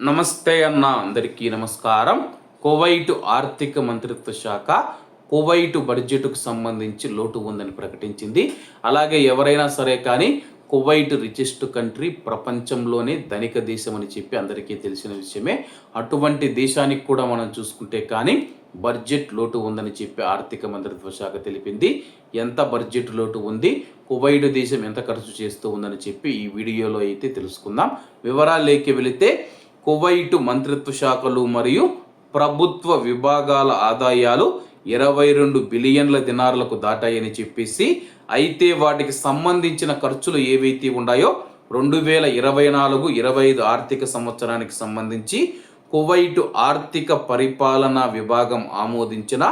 నమస్తే అన్న అందరికీ నమస్కారం. కువైట్ ఆర్థిక మంత్రిత్వ శాఖ కువైట్ బడ్జెట్కు సంబంధించి లోటు ఉందని ప్రకటించింది. అలాగే ఎవరైనా సరే కానీ కువైట్ రిచెస్ట్ కంట్రీ ప్రపంచంలోనే ధనిక దేశం అని చెప్పి అందరికీ తెలిసిన విషయమే. అటువంటి దేశానికి కూడా మనం చూసుకుంటే కానీ బడ్జెట్ లోటు ఉందని చెప్పి ఆర్థిక మంత్రిత్వ శాఖ తెలిపింది. ఎంత బడ్జెట్ లోటు ఉంది? కువైట్ దేశం ఎంత ఖర్చు చేస్తూ ఉందని చెప్పి ఈ వీడియోలో అయితే తెలుసుకుందాం. వివరాల్లోకి వెళితే కువైటు మంత్రిత్వ శాఖలు మరియు ప్రభుత్వ విభాగాల ఆదాయాలు ఇరవై రెండు బిలియన్ల దినార్లకు దాటాయని చెప్పేసి అయితే వాటికి సంబంధించిన ఖర్చులు ఏవైతే ఉన్నాయో రెండు వేల ఇరవై నాలుగు ఇరవై ఐదు ఆర్థిక సంవత్సరానికి సంబంధించి కువైట్ ఆర్థిక పరిపాలనా విభాగం ఆమోదించిన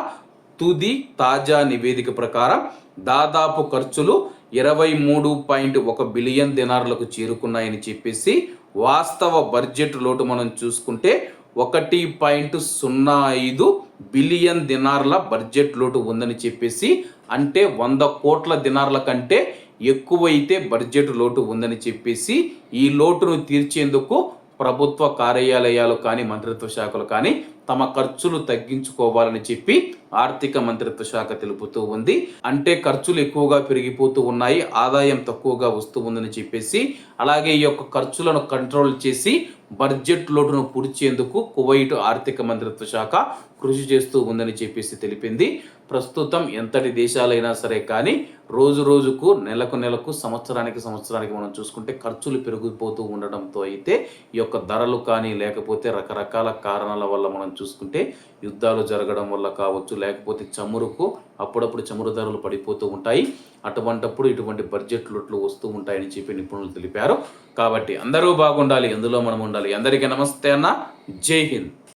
తుది తాజా నివేదిక ప్రకారం దాదాపు ఖర్చులు ఇరవై మూడు పాయింట్ ఒక బిలియన్ దినార్లకు చేరుకున్నాయని చెప్పేసి వాస్తవ బడ్జెట్ లోటు మనం చూసుకుంటే ఒకటి పాయింట్ సున్నా ఐదు బిలియన్ దినార్ల బడ్జెట్ లోటు ఉందని చెప్పేసి అంటే వంద కోట్ల దినార్ల కంటే ఎక్కువైతే బడ్జెట్ లోటు ఉందని చెప్పేసి ఈ లోటును తీర్చేందుకు ప్రభుత్వ కార్యాలయాలు కానీ మంత్రిత్వ శాఖలు కానీ తమ ఖర్చులు తగ్గించుకోవాలని చెప్పి ఆర్థిక మంత్రిత్వ శాఖ తెలుపుతూ ఉంది. అంటే ఖర్చులు ఎక్కువగా పెరిగిపోతూ ఉన్నాయి ఆదాయం తక్కువగా వస్తూ ఉందని చెప్పేసి అలాగే ఈ యొక్క ఖర్చులను కంట్రోల్ చేసి బడ్జెట్ లోటును పూడ్చేందుకు కువైట్ ఆర్థిక మంత్రిత్వ శాఖ కృషి చేస్తూ ఉందని చెప్పేసి తెలిపింది. ప్రస్తుతం ఎంతటి దేశాలైనా సరే కానీ రోజు రోజుకు నెలకు నెలకు సంవత్సరానికి సంవత్సరానికి మనం చూసుకుంటే ఖర్చులు పెరిగిపోతూ ఉండడంతో అయితే ఈ యొక్క ధరలు కానీ లేకపోతే రకరకాల కారణాల వల్ల మనం చూసుకుంటే యుద్ధాలు జరగడం వల్ల కావచ్చు లేకపోతే చమురుకు అప్పుడప్పుడు చమురు ధరలు పడిపోతూ ఉంటాయి. అటువంటప్పుడు ఇటువంటి బడ్జెట్ లోట్లు వస్తూ ఉంటాయని చెప్పి నిపుణులు తెలిపారు. కాబట్టి అందరూ బాగుండాలి ఎందులో మనం ఉండాలి. అందరికీ నమస్తే అన్న. జై హింద్.